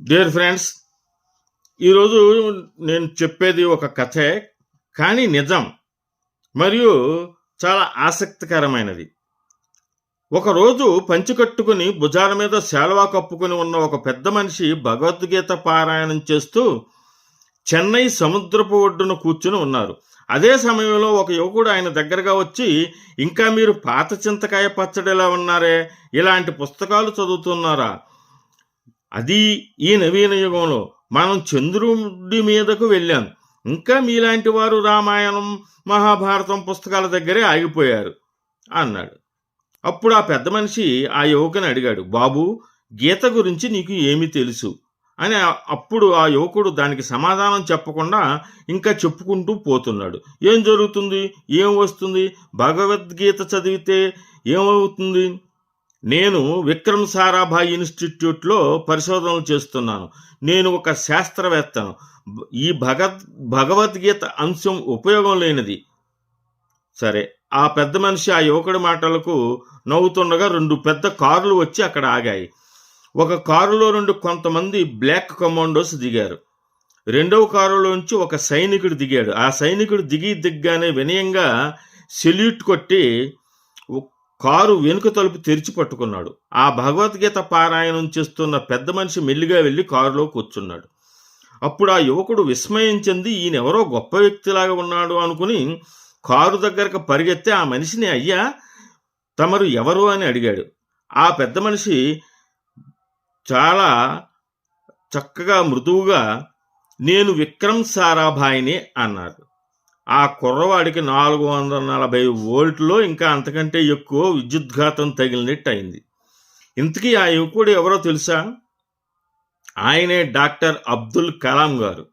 Dear friends ఈరోజు నేను చెప్పేది ఒక కథే కానీ నిజం మరియు చాలా ఆసక్తికరమైనది. ఒకరోజు పంచికట్టుకుని భుజాల మీద శాలువా కప్పుకుని ఉన్న ఒక పెద్ద మనిషి భగవద్గీత పారాయణం చేస్తూ చెన్నై సముద్రపు ఒడ్డున కూర్చుని ఉన్నారు. అదే సమయంలో ఒక యువకుడు ఆయన దగ్గరగా వచ్చి ఇంకా మీరు పాత చింతకాయ పచ్చడిలా ఉన్నారే? ఇలాంటి పుస్తకాలు చదువుతున్నారా? అది ఈ నవీన యుగంలో మనం చంద్రుడి మీదకు వెళ్ళాం. ఇంకా మీలాంటి వారు రామాయణం మహాభారతం పుస్తకాల దగ్గరే ఆగిపోయారు అన్నాడు. అప్పుడు ఆ పెద్ద మనిషి ఆ యువకుని అడిగాడు బాబు గీత గురించి నీకు ఏమి తెలుసు? అని అప్పుడు ఆ యువకుడు దానికి సమాధానం చెప్పకుండా ఇంకా చెప్పుకుంటూ పోతున్నాడు. ఏం జరుగుతుంది? ఏం వస్తుంది? భగవద్గీత చదివితే ఏమవుతుంది? నేను విక్రమ్ సారాభాయ్ ఇన్స్టిట్యూట్లో పరిశోధనలు చేస్తున్నాను. నేను ఒక శాస్త్రవేత్తను. ఈ భగత్ భగవద్గీత అంశం ఉపయోగం లేనిది. సరే ఆ పెద్ద మనిషి ఆ యువకుడి మాటలకు నవ్వుతుండగా రెండు పెద్ద కార్లు వచ్చి అక్కడ ఆగాయి. ఒక కారులో నుండి కొంతమంది బ్లాక్ కమాండోస్ దిగారు. రెండవ కారులోంచి ఒక సైనికుడు దిగాడు. ఆ సైనికుడు దిగి దిగ్గానే వినయంగా సెల్యూట్ కొట్టి కారు వెనుక తలుపు తెరిచి పట్టుకున్నాడు. ఆ భగవద్గీత పారాయణం చేస్తున్న పెద్ద మనిషి మెల్లిగా వెళ్ళి కారులో కూర్చున్నాడు. అప్పుడు ఆ యువకుడు విస్మయం చెంది ఈయన ఎవరో గొప్ప వ్యక్తిలాగా ఉన్నాడు అనుకుని కారు దగ్గరకు పరిగెత్తే ఆ మనిషిని అయ్యా తమరు ఎవరు? అని అడిగాడు. ఆ పెద్ద మనిషి చాలా చక్కగా మృదువుగా నేను విక్రమ్ సారాభాయిని అన్నాడు ఆ కుర్రవాడికి నాలుగు వందల నలభై వోల్ట్లో ఇంకా అంతకంటే ఎక్కువ విద్యుద్ఘాతం తగిలినట్టు అయింది ఇంతకీ ఆ యువకుడు ఎవరో తెలుసా? ఆయనే డాక్టర్ అబ్దుల్ కలాం గారు.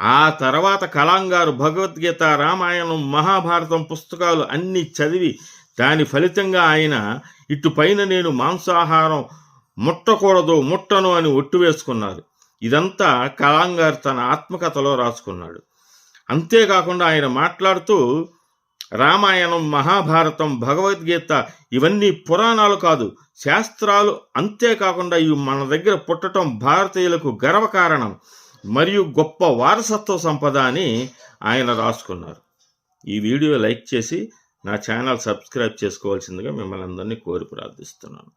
ఆ తర్వాత కలాం గారు భగవద్గీత రామాయణం మహాభారతం పుస్తకాలు అన్నీ చదివి దాని ఫలితంగా ఆయన ఇటు పైన నేను మాంసాహారం ముట్టకూడదు ముట్టను అని ఒట్టు వేసుకున్నారు ఇదంతా కలాం గారు తన ఆత్మకథలో రాసుకున్నాడు. అంతేకాకుండా ఆయన మాట్లాడుతూ రామాయణం మహాభారతం భగవద్గీత ఇవన్నీ పురాణాలు కాదు శాస్త్రాలు అంతేకాకుండా ఇవి మన దగ్గర పుట్టటం భారతీయులకు గర్వకారణం మరియు గొప్ప వారసత్వ సంపద అని ఆయన రాసుకున్నారు. ఈ వీడియో లైక్ చేసి నా ఛానల్ సబ్స్క్రైబ్ చేసుకోవాల్సిందిగా మిమ్మల్ని అందరినీ కోరి ప్రార్థిస్తున్నాను.